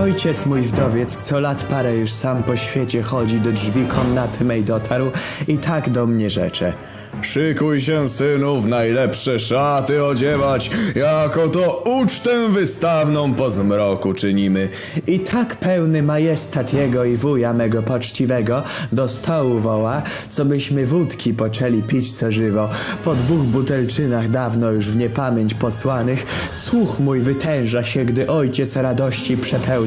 ojciec mój wdowiec co lat parę już sam po świecie chodzi do drzwi komnaty mej dotarł i tak do mnie rzecze. Szykuj się synu w najlepsze szaty odziewać, jako to ucztę wystawną po zmroku czynimy. I tak pełny majestat jego i wuja mego poczciwego do stołu woła, co byśmy wódki poczęli pić co żywo. Po dwóch butelczynach dawno już w niepamięć posłanych, słuch mój wytęża się, gdy ojciec radości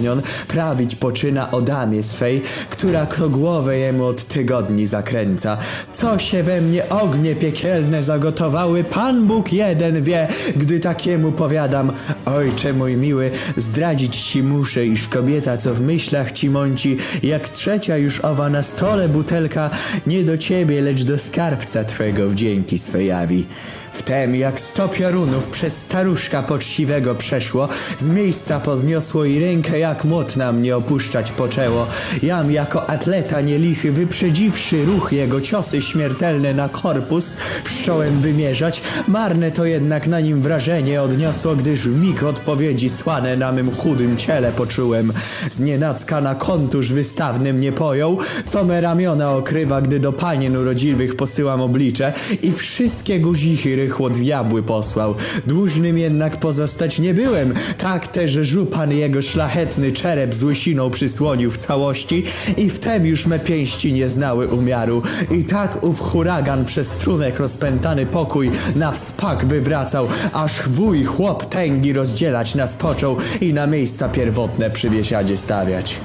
przepełnion prawić poczyna o damie swej, która kto głowę jemu od tygodni zakręca. Co się we mnie ognie piekielne zagotowały, Pan Bóg jeden wie, gdy takiemu powiadam, ojcze mój miły, zdradzić ci muszę, iż kobieta, co w myślach ci mąci, jak trzecia już owa na stole butelka, nie do ciebie, lecz do skarbca twego wdzięki swe jawi. Wtem jak sto piorunów przez staruszka poczciwego przeszło, z miejsca podniosło i rękę jak młot na mnie opuszczać poczęło. Jam jako atleta nielichy, wyprzedziwszy ruch jego ciosy śmiertelne na korpus, pszczołem wymierzać, marne to jednak na nim wrażenie odniosło, gdyż w mig odpowiedzi słane na mym chudym ciele poczułem. Znienacka na kontusz wystawny mnie pojął, co me ramiona okrywa, gdy do panien urodziwych posyłam oblicze i wszystkie guzichy rychło diabły posłał. Dłużnym jednak pozostać nie byłem, tak też żupan jego szlachetny czerep z łysiną przysłonił w całości i wtem już me pięści nie znały umiaru. I tak ów huragan przez trunek rozpętany pokój na wspak wywracał, aż wuj chłop tęgi rozdzielać nas począł i na miejsca pierwotne przy biesiadzie stawiać.